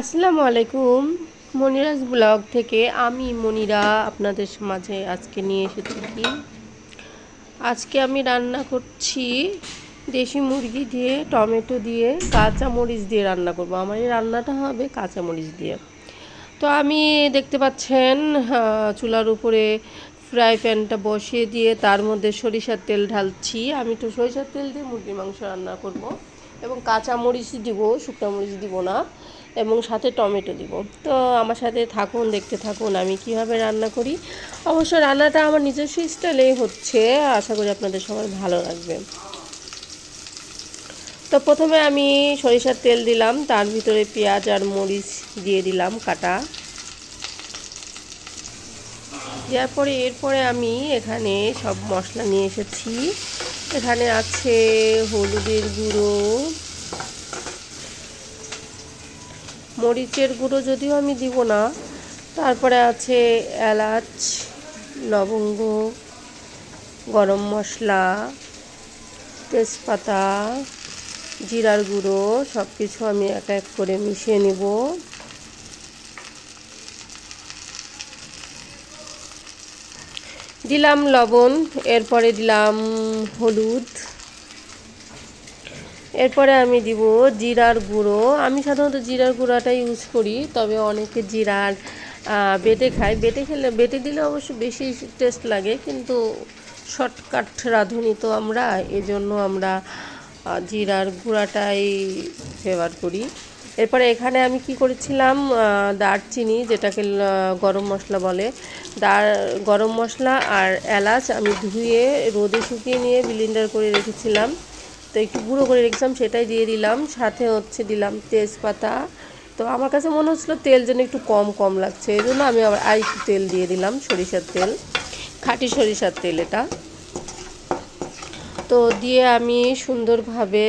আসসালামু আলাইকুম। মনিরাজ ব্লগ থেকে আমি মনিরা আপনাদের মাঝে আজকে নিয়ে এসেছি কি? আজকে আমি রান্না করছি দেশি মুরগি দিয়ে, টমেটো দিয়ে কাঁচা মরিচ দিয়ে রান্না করব। আমার এই রান্নাটা হবে কাঁচা মরিচ দিয়ে। তো আমি দেখতে পাচ্ছেন চুলার উপরে ফ্রাই প্যানটা বসিয়ে দিয়ে তার মধ্যে সরিষার তেল ঢালছি। আমি তো সরিষার তেল দিয়ে মুরগির মাংস রান্না করব এবং কাঁচা মরিচ দিব, শুকনো মরিচ দিব না। এবং সাথে টমেটো দিব। তো আমার সাথে থাকুন, দেখতে থাকুন আমি কীভাবে রান্না করি। অবশ্য রান্নাটা আমার নিজস্ব স্টাইলেই হচ্ছে, আশা করি আপনাদের সবার ভালো লাগবে। তো প্রথমে আমি সরিষার তেল দিলাম, তার ভিতরে পেঁয়াজ আর মরিচ দিয়ে দিলাম কাটা। দেওয়ার পরে এরপরে আমি এখানে সব মশলা নিয়ে এসেছি। এখানে আছে হলুদের গুঁড়ো মরিচের গুঁড়ো যদিও আমি দিব না। তারপরে আছে এলাচ, লবঙ্গ, গরম মশলা, তেজপাতা, জিরার গুঁড়ো সব কিছু আমি এক এক করে মিশিয়ে নেব। দিলাম লবণ, এরপরে দিলাম হলুদ। এরপরে আমি দিব জিরার গুঁড়ো। আমি সাধারণত জিরার গুঁড়াটা ইউজ করি, তবে অনেকে জিরার বেটে খায়। বেটে খেলে, বেটে দিলে অবশ্য বেশি টেস্ট লাগে, কিন্তু শর্টকাট রাঁধুনি তো আমরা, এজন্য আমরা জিরার গুঁড়াটাই ফেভার করি। এরপরে এখানে আমি কি করেছিলাম দারচিনি, যেটাকে গরম মশলা বলে। দার, গরম মশলা আর এলাচ আমি ধুয়ে রোদে শুকিয়ে নিয়ে ব্লিন্ডার করে রেখেছিলাম। তো একটু গুঁড়ো করে রেখেছিলাম সেটাই দিয়ে দিলাম। সাথে হচ্ছে দিলাম তেজপাতা। তো আমার কাছে মনে হচ্ছিল তেল যেন একটু কম কম লাগছে। এই জন্য আমি আবার আর একটু তেল দিয়ে দিলাম সরিষার তেল। খাঁটি সরিষার তেল এটা। তো দিয়ে আমি সুন্দরভাবে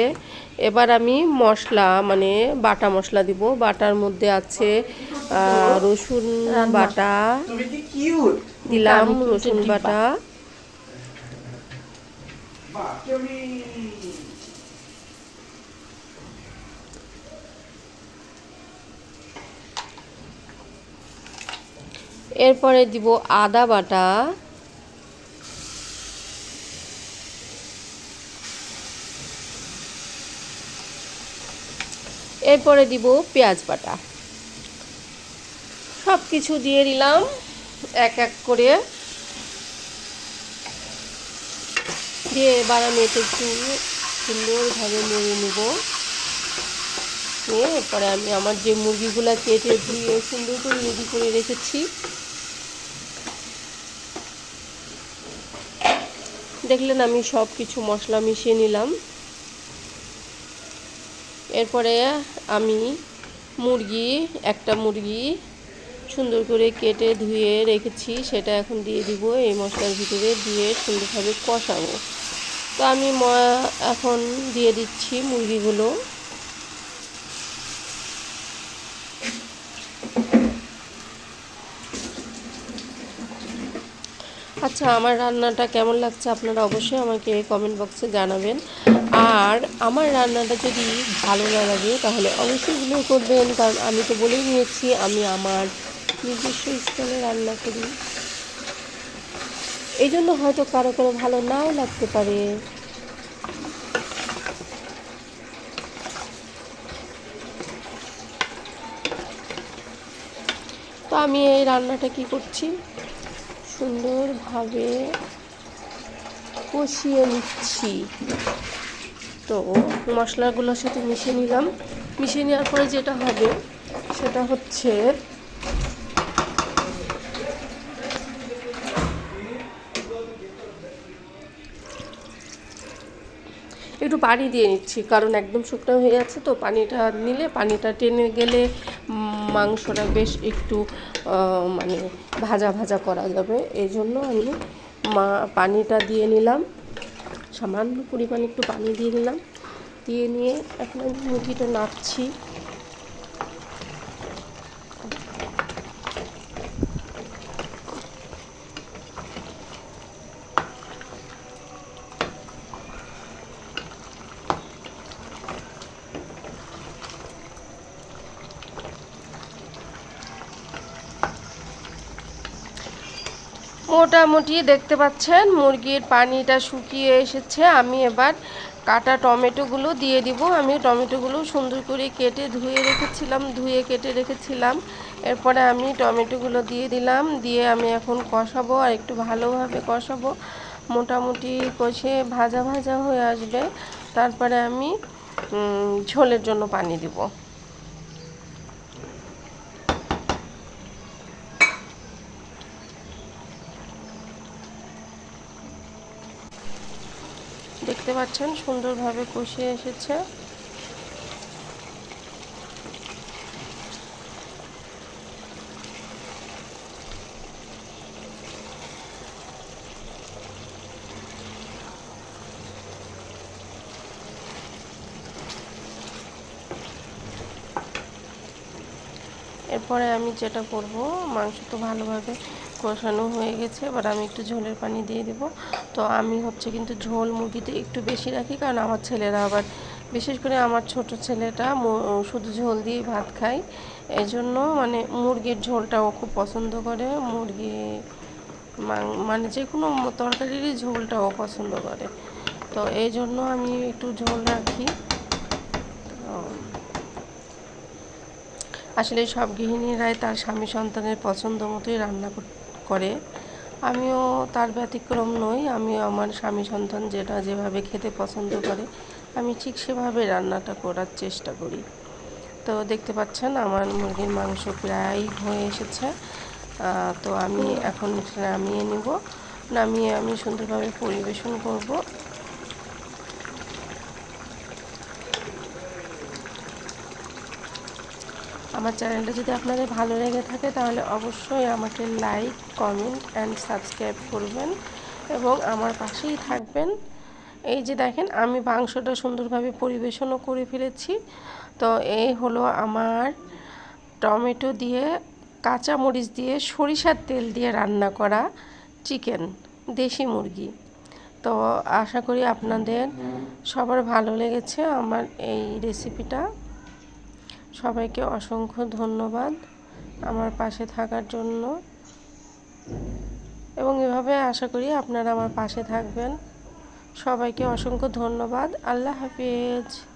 এবার আমি মশলা মানে বাটা মশলা দিব। বাটার মধ্যে আছে রসুন বাটা দিলাম রসুন বাটা। এরপরে দিব আদা বাটা। এরপরে দিব পেঁয়াজ বাটা। সব কিছু দিয়ে দিলাম, এক এক করে দিয়ে এবার আমি এটা একটু সুন্দরভাবে নেড়ে নেব। নিয়ে এরপরে আমি আমার যে মুরগিগুলো কেটে ধুয়ে সুন্দর করে রেডি করে রেখেছি। দেখলেন আমি সব কিছু মশলা মিশিয়ে নিলাম। এরপরে আমি মুরগি, একটা মুরগি সুন্দর করে কেটে ধুয়ে রেখেছি, সেটা এখন দিয়ে দিব, এই মশলার ভিতরে দিয়ে সুন্দরভাবে কষাবো। তো আমি এখন দিয়ে দিচ্ছি মুরগিগুলো। আচ্ছা আমার রান্নাটা কেমন লাগছে আপনারা অবশ্যই আমাকে কমেন্ট বক্সে জানাবেন। আর আমার রান্নাটা যদি ভালো না লাগে, তাহলে অবশ্যই ভুলে করবেন, কারণ আমি তো বলেই নিয়েছি, আমি আমার নিজস্ব স্টাইলে রান্না করি। এই জন্য হয়তো কারও কারও ভালো নাও লাগতে পারে। তো আমি এই রান্নাটা কি করছি? সুন্দরভাবে কষিয়ে নিচ্ছি। তো মশলাগুলোর সাথে মিশিয়ে নিলাম। মিশিয়ে নেওয়ার পরে যেটা হবে সেটা হচ্ছে একটু পানি দিয়ে নিচ্ছি, কারণ একদম শুকনো হয়ে যাচ্ছে তো পানিটা নিলে, পানিটা টেনে গেলে মাংসটা বেশ একটু মানে ভাজা ভাজা করা যাবে। এই জন্য আমি মা, পানিটা দিয়ে নিলাম। সামান্য পরিমাণ একটু পানি দিয়ে নিলাম। দিয়ে নিয়ে এখন আমি মুরগিটা নাড়ছি। মোটামুটি দেখতে পাচ্ছেন, মুরগির পানিটা শুকিয়ে এসেছে। আমি এবার কাটা টমেটোগুলো দিয়ে দিব। আমি টমেটোগুলো সুন্দর করে কেটে ধুয়ে রেখেছিলাম, ধুয়ে কেটে রেখেছিলাম। এরপরে আমি টমেটোগুলো দিয়ে দিলাম। দিয়ে আমি এখন কষাবো আর একটু ভালোভাবে কষাবো। মোটামুটি কষে ভাজা ভাজা হয়ে আসবে। তারপরে আমি ঝোলের জন্য পানি দিব। দেখতে পাচ্ছেন সুন্দরভাবে কষিয়ে এসেছে। এরপরে আমি যেটা করব, মাংস তো ভালোভাবে কষানো হয়ে গেছে, এবার আমি একটু ঝোলের পানি দিয়ে দেব। তো আমি হচ্ছে কিন্তু ঝোল মুরগিতে একটু বেশি রাখি, কারণ আমার ছেলেরা আবার, বিশেষ করে আমার ছোট ছেলেটা শুধু ঝোল দিয়ে ভাত খায়। এই জন্য মানে মুরগির ঝোলটাও খুব পছন্দ করে, মুরগি মানে যে কোনো তরকারিরই ঝোলটাও পছন্দ করে। তো এই জন্য আমি একটু ঝোল রাখি তো আসলে সব গৃহিণীরাই তার স্বামী সন্তানের পছন্দ মতোই রান্না করে আমিও তার ব্যতিক্রম নই আমি আমার স্বামী সন্তান যেটা যেভাবে খেতে পছন্দ করে, আমি ঠিক সেভাবে রান্নাটা করার চেষ্টা করি। তো দেখতে পাচ্ছেন, আমার মুরগির মাংস প্রায় হয়ে এসেছে। তো আমি এখন নামিয়ে নিব। নামিয়ে আমি সুন্দরভাবে পরিবেশন করব। আমার চ্যানেলটা যদি আপনাদের ভালো লেগে থাকে, তাহলে অবশ্যই আমাকে লাইক কমেন্ট অ্যান্ড সাবস্ক্রাইব করবেন এবং আমার পাশেই থাকবেন। এই যে দেখেন, আমি মাংসটা সুন্দরভাবে পরিবেশনও করে ফেলেছি। তো এই হলো আমার টমেটো দিয়ে কাঁচা মরিচ দিয়ে, সরিষার তেল দিয়ে রান্না করা চিকেন, দেশি মুরগি। তো আশা করি আপনাদের সবার ভালো লেগেছে আমার এই রেসিপিটা সবাইকে অসংখ্য ধন্যবাদ আমার পাশে থাকার জন্য। এবং এভাবে আশা করি আপনারা আমার পাশে থাকবেন। সবাইকে অসংখ্য ধন্যবাদ। আল্লাহ হাফিজ।